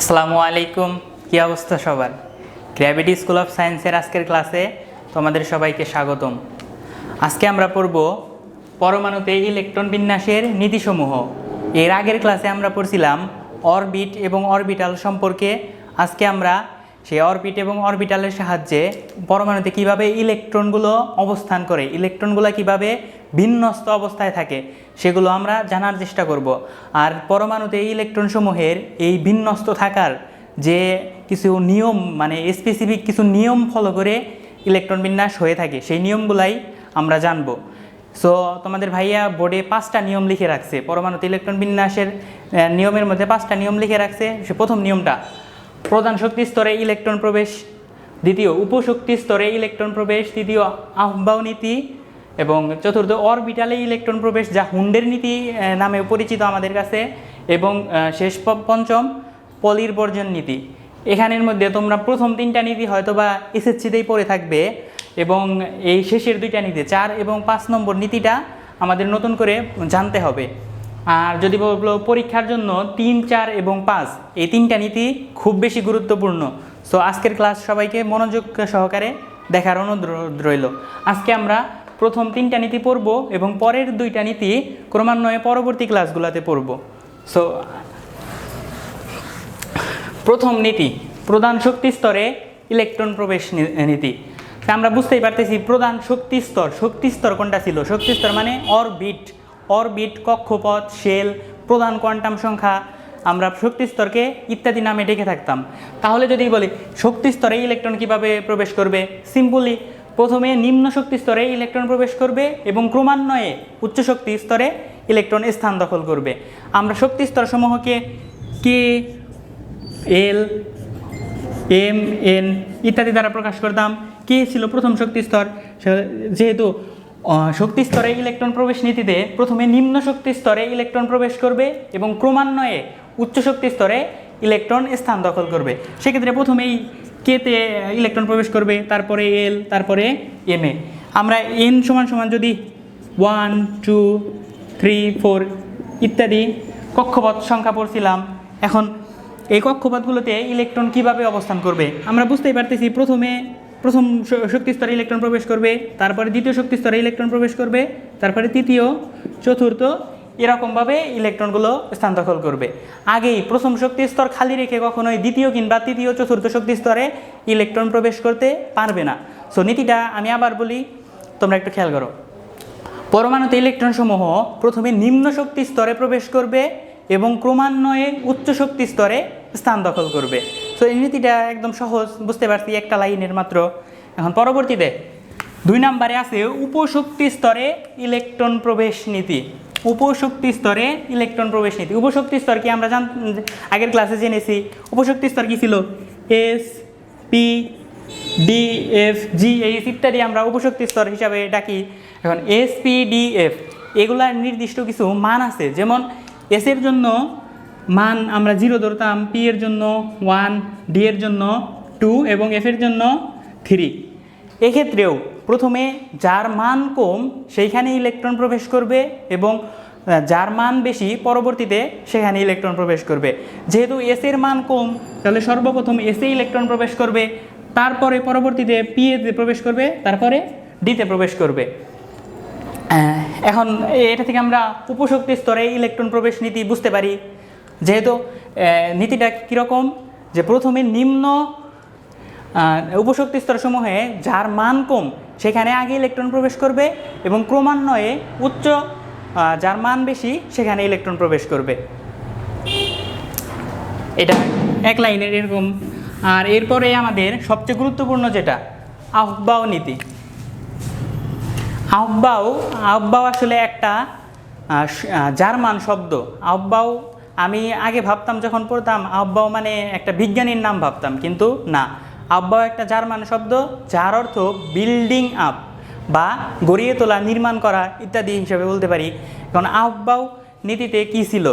আসসালামু আলাইকুম। কি অবস্থা সবার? গ্র্যাভিটি স্কুল অফ সায়েন্সের আজকের ক্লাসে তোমাদের সবাইকে স্বাগতম। আজকে আমরা পড়ব পরমাণুতে ইলেকট্রন বিন্যাসের নীতিসমূহ। এর আগের ক্লাসে আমরা পড়ছিলাম অরবিট এবং অরবিটাল সম্পর্কে। আজকে আমরা সেই অরবিট এবং অরবিটালের সাহায্যে পরমাণুতে কীভাবে ইলেকট্রনগুলো অবস্থান করে, ইলেকট্রনগুলো কীভাবে বিন্যস্ত অবস্থায় থাকে, সেগুলো আমরা জানার চেষ্টা করব। আর পরমাণুতে ইলেকট্রনসমূহের এই বিন্যস্ত থাকার যে কিছু নিয়ম মানে স্পেসিফিক কিছু নিয়ম ফলো করে ইলেকট্রন বিন্যাস হয়ে থাকে, সেই নিয়মগুলাই আমরা জানব। সো তোমাদের ভাইয়া বোর্ডে পাঁচটা নিয়ম লিখে রাখছে। পরমাণুতে ইলেকট্রন বিন্যাসের নিয়মের মধ্যে পাঁচটা নিয়ম লিখে রাখছে। সে প্রথম নিয়মটা প্রধান শক্তি স্তরে ইলেকট্রন প্রবেশ, দ্বিতীয় উপশক্তি স্তরে ইলেকট্রন প্রবেশ, তৃতীয় আহ্বাও নীতি, এবং চতুর্থ অরবিটালে ইলেকট্রন প্রবেশ, যা হুন্ডের নীতি নামে পরিচিত আমাদের কাছে, এবং শেষ পঞ্চম পলির বর্জন নীতি। এখানের মধ্যে তোমরা প্রথম তিনটা নীতি হয়তো বা এসএসসিতেই পড়ে থাকবে, এবং এই শেষের দুইটা নীতি, চার এবং পাঁচ নম্বর নীতিটা আমাদের নতুন করে জানতে হবে। আর যদি বলব পরীক্ষার জন্য তিন, চার এবং পাঁচ, এই তিনটা নীতি খুব বেশি গুরুত্বপূর্ণ। সো আজকের ক্লাস সবাইকে মনোযোগ সহকারে দেখার অনুরোধ রইল। আজকে আমরা প্রথম তিনটা নীতি পড়ব এবং পরের দুইটা নীতি ক্রমান্বয়ে পরবর্তী ক্লাসগুলোতে পড়ব। সো প্রথম নীতি, প্রধান শক্তি স্তরে ইলেকট্রন প্রবেশ নীতি। আমরা বুঝতেই পারতেছি প্রধান শক্তি স্তর শক্তি স্তর কোনটা ছিল? শক্তি স্তর মানে অরবিট অরবিট কক্ষপথ, শেল, প্রধান কোয়ান্টাম সংখ্যা, আমরা শক্তি স্তরকে ইত্যাদি নামে ডেকে থাকতাম। তাহলে যদি বলি, শক্তি স্তরে ইলেকট্রন কীভাবে প্রবেশ করবে? সিম্পলি প্রথমে নিম্ন শক্তি স্তরে ইলেকট্রন প্রবেশ করবে এবং ক্রমান্বয়ে উচ্চ শক্তি স্তরে ইলেকট্রন স্থান দখল করবে। আমরা শক্তি স্তরসমূহকে কে এল এম এন ইত্যাদি দ্বারা প্রকাশ করতাম। কে ছিল প্রথম শক্তি স্তর যেহেতু শক্তি স্তরে ইলেকট্রন প্রবেশ নীতিতে প্রথমে নিম্ন শক্তি স্তরে ইলেকট্রন প্রবেশ করবে এবং ক্রমান্বয়ে উচ্চ শক্তি স্তরে ইলেকট্রন স্থান দখল করবে। সেক্ষেত্রে প্রথমেই কেতে ইলেকট্রন প্রবেশ করবে, তারপরে এল, তারপরে এম এ। আমরা এন সমান সমান যদি ওয়ান, টু, থ্রি, ফোর ইত্যাদি কক্ষপথ সংখ্যা পড়ছিলাম, এখন এই কক্ষপথগুলোতে ইলেকট্রন কীভাবে অবস্থান করবে? আমরা বুঝতেই পারতেছি প্রথমে প্রথম শক্তি স্তরে ইলেকট্রন প্রবেশ করবে, তারপরে দ্বিতীয় শক্তি স্তরে ইলেকট্রন প্রবেশ করবে, তারপরে তৃতীয়, চতুর্থ, এরকমভাবে ইলেকট্রনগুলো স্থান দখল করবে। আগেই প্রথম শক্তি স্তর খালি রেখে কখনোই দ্বিতীয় কিংবা তৃতীয়, চতুর্থ শক্তি স্তরে ইলেকট্রন প্রবেশ করতে পারবে না। সো নীতিটা আমি আবার বলি, তোমরা একটু খেয়াল করো। পরমাণুতে ইলেকট্রনসমূহ প্রথমে নিম্ন শক্তি স্তরে প্রবেশ করবে এবং ক্রমান্বয়ে উচ্চ শক্তি স্তরে স্থান দখল করবে। সো এই নীতিটা একদম সহজ, বুঝতে পারছি একটা লাইনের মাত্র। এখন পরবর্তীতে, দুই নম্বরে আছে উপশক্তি স্তরে ইলেকট্রন প্রবেশ নীতি। উপশক্তি স্তরে ইলেকট্রন প্রবেশ নীতি। উপশক্তি স্তর কি আমরা জান আগের ক্লাসে জেনেছি। উপশক্তি স্তর কি ছিল? S P D F G H ইত্যাদি আমরা উপশক্তি স্তর হিসাবে ডাকি। এখন এস পি ডি এফ এগুলার নির্দিষ্ট কিছু মান আছে। যেমন এসের জন্য মান আমরা জিরো ধরতাম পি এর জন্য ওয়ান ডি এর জন্য টু এবং এফ এর জন্য থ্রি এক্ষেত্রেও প্রথমে যার মান কম সেইখানে ইলেকট্রন প্রবেশ করবে এবং যার মান বেশি, পরবর্তীতে সেখানে ইলেকট্রন প্রবেশ করবে। যেহেতু এস এর মান কম, তাহলে সর্বপ্রথম এসে ইলেকট্রন প্রবেশ করবে, তারপরে পরবর্তীতে পি এতে প্রবেশ করবে, তারপরে ডিতে প্রবেশ করবে। এখন এটা থেকে আমরা উপশক্তি স্তরে ইলেকট্রন প্রবেশ নীতি বুঝতে পারি। যেহেতু নীতিটা কীরকম? যে প্রথমে নিম্ন উপশক্তি স্তরসমূহে যার মান কম, সেখানে আগে ইলেকট্রন প্রবেশ করবে এবং ক্রমান্বয়ে উচ্চ যার মান বেশি, সেখানে ইলেকট্রন প্রবেশ করবে। এটা এক লাইনের এরকম। আর এরপরে আমাদের সবচেয়ে গুরুত্বপূর্ণ যেটা, আহ্বাও নীতি। আহ্বাও আহ্বাও আসলে একটা জার্মান শব্দ। আহ্বাও আমি আগে ভাবতাম যখন পড়তাম আহ্বাও মানে একটা বিজ্ঞানীর নাম ভাবতাম, কিন্তু না। আহ্বাও একটা জার্মান শব্দ, যার অর্থ বিল্ডিং আপ বা গড়িয়ে তোলা, নির্মাণ করা ইত্যাদি হিসেবে বলতে পারি। কারণ আহ্বাও নীতিতে কী ছিল?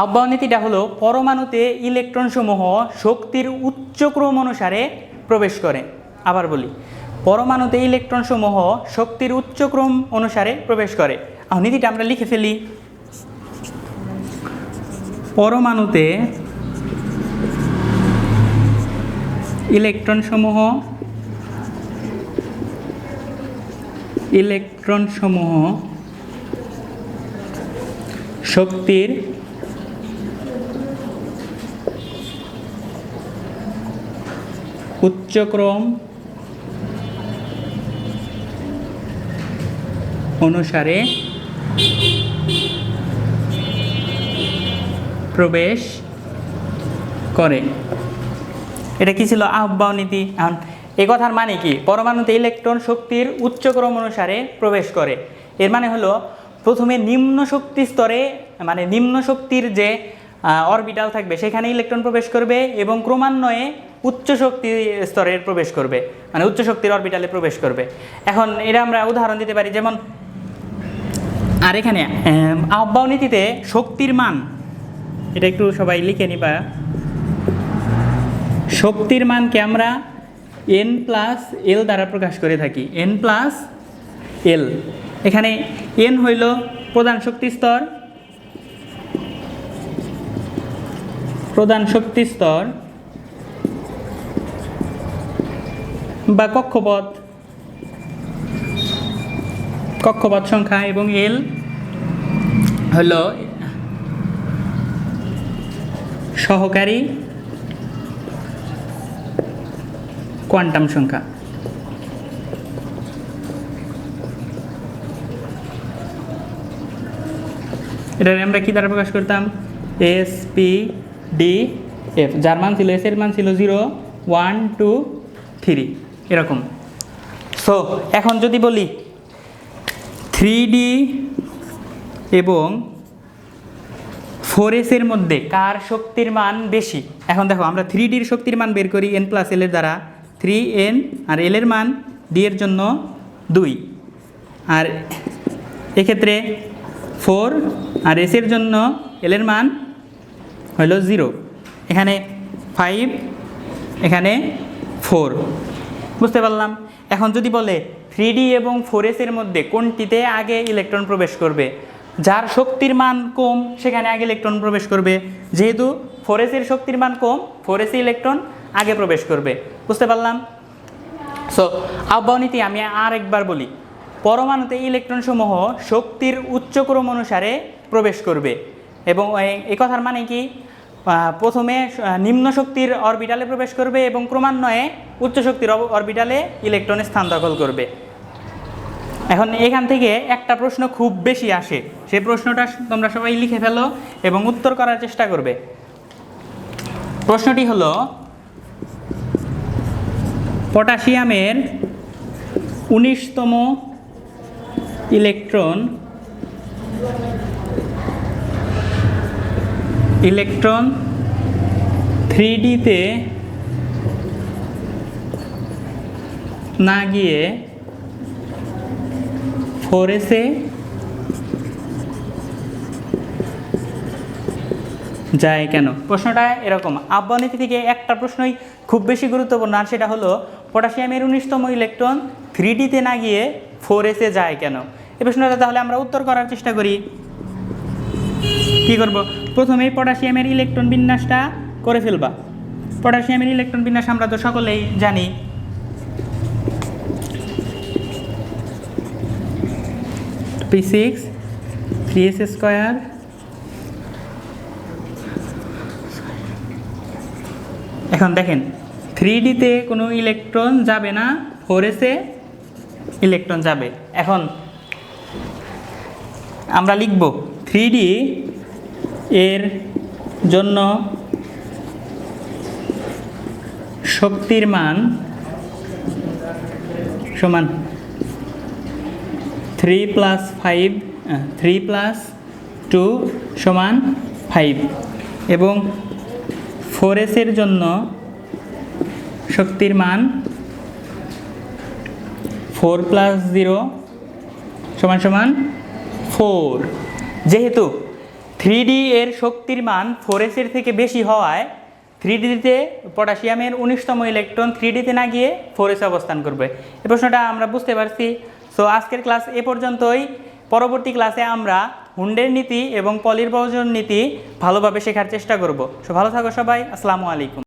আহ্বান নীতিটা হলো, পরমাণুতে ইলেকট্রনসমূহ শক্তির উচ্চক্রম অনুসারে প্রবেশ করে। আবার বলি, পরমাণুতে ইলেকট্রনসমূহ শক্তির উচ্চক্রম অনুসারে প্রবেশ করে। নীতিটা আমরা লিখে ফেলি। পরমাণুতে ইলেকট্রন সমূহ ইলেকট্রন সমূহ শক্তির উচ্চক্রম অনুসারে প্রবেশ করে। এটা কি ছিল আহ্বান নীতি? এখন এই কথার মানে কি? পরমাণুতে ইলেকট্রন শক্তির উচ্চক্রম অনুসারে প্রবেশ করে। এর মানে হলো, প্রথমে নিম্ন শক্তি স্তরে মানে নিম্ন শক্তির যে অরবিটাল থাকবে, সেখানে ইলেকট্রন প্রবেশ করবে এবং ক্রমান্বয়ে উচ্চ শক্তি স্তরের প্রবেশ করবে মানে উচ্চ শক্তির অরবিটালে প্রবেশ করবে। এখন, এটা আমরা উদাহরণ দিতে পারি, যেমন, আর এখানে আহ্বান নীতিতে শক্তির মান এটা একটু সবাই লিখে নিবা। শক্তির মানকে আমরা এন প্লাস এল দ্বারা প্রকাশ করে থাকি। এন প্লাস এল এখানে এন হইল প্রধান শক্তি স্তর। প্রধান শক্তি স্তর বা কক্ষপথ। কক্ষপথ সংখ্যা এবং এল হল সহকারী কোয়ান্টাম সংখ্যা। এটা আমরা কি দ্বারা প্রকাশ করতাম? এস পি ডি এফ যার মান ছিল এস এর মান ছিল জিরো ওয়ান টু থ্রি এরকম। সো এখন যদি বলি থ্রি ডি এবং ফোর এসের মধ্যে কার শক্তির মান বেশি? এখন দেখো, আমরা থ্রি ডির শক্তির মান বের করি এন প্লাস এলের দ্বারা। থ্রি এন আর এলের মান ডি এর জন্য দুই। আর এক্ষেত্রে ফোর আর এসের জন্য এলের মান হইল জিরো এখানে ফাইভ এখানে ফোর বুঝতে পারলাম? এখন যদি বলে থ্রি ডি এবং ফোর এসের মধ্যে কোনটিতে আগে ইলেকট্রন প্রবেশ করবে? যার শক্তির মান কম, সেখানে আগে ইলেকট্রন প্রবেশ করবে। যেহেতু ফোর এসের শক্তির মান কম ফোর এসে ইলেকট্রন আগে প্রবেশ করবে। বুঝতে পারলাম? সো আহ্বানীতি আমি আর একবার বলি। পরমাণুতে ইলেকট্রন সমূহ শক্তির উচ্চক্রম অনুসারে প্রবেশ করবে। এবং এই- কথার মানে কি? প্রথমে নিম্ন শক্তির অরবিটালে প্রবেশ করবে এবং ক্রমান্বয়ে উচ্চ শক্তির অরবিটালে ইলেকট্রন স্থান দখল করবে। এখন এখান থেকে একটা প্রশ্ন খুব বেশি আসে। সেই প্রশ্নটা তোমরা সবাই লিখে ফেলো এবং উত্তর করার চেষ্টা করবে। প্রশ্নটি হলো, পটাশিয়ামের উনিশতম ইলেকট্রন ইলেকট্রন থ্রি ডিতে না গিয়ে ফোর যায় কেন? প্রশ্নটা এরকম। আব্বানীতি থেকে একটা প্রশ্নই খুব বেশি গুরুত্বপূর্ণ, আর সেটা হলো পটাশিয়ামের উনিশতম ইলেকট্রন থ্রি ডিতে না গিয়ে ফোর এসে যায় কেন? এই প্রশ্নটা তাহলে আমরা উত্তর করার চেষ্টা করি। কি করব? প্রথমেই পটাশিয়ামের ইলেকট্রন বিন্যাসটা করে ফেলবা। পটাশিয়ামের ইলেকট্রন বিন্যাস আমরা তো সকলেই জানি। P six three S square এখন দেখেন থ্রি ডিতে কোনো ইলেকট্রন যাবে না ফোর এসে ইলেকট্রন যাবে। এখন আমরা লিখব থ্রি ডি এর জন্য শক্তির মান সমান three plus five three plus two সমান ফাইভ এবং ফোর এসের জন্য শক্তির মান ফোর প্লাস জিরো সমান সমান ফোর। যেহেতু থ্রি ডি এর শক্তির মান ফোর এসের থেকে বেশি হওয়ায় থ্রি ডিতে পটাশিয়ামের উনিশতম ইলেকট্রন থ্রি ডিতে না গিয়ে ফোর এসে অবস্থান করবে। এই প্রশ্নটা আমরা বুঝতে পারছি। সো আজকের ক্লাস এ পর্যন্তই। পরবর্তী ক্লাসে আমরা হুন্ডের নীতি এবং পলির প্রয়োজন নীতি ভালোভাবে শেখার চেষ্টা করব। সো ভালো থাকো সবাই, আসসালামু আলাইকুম।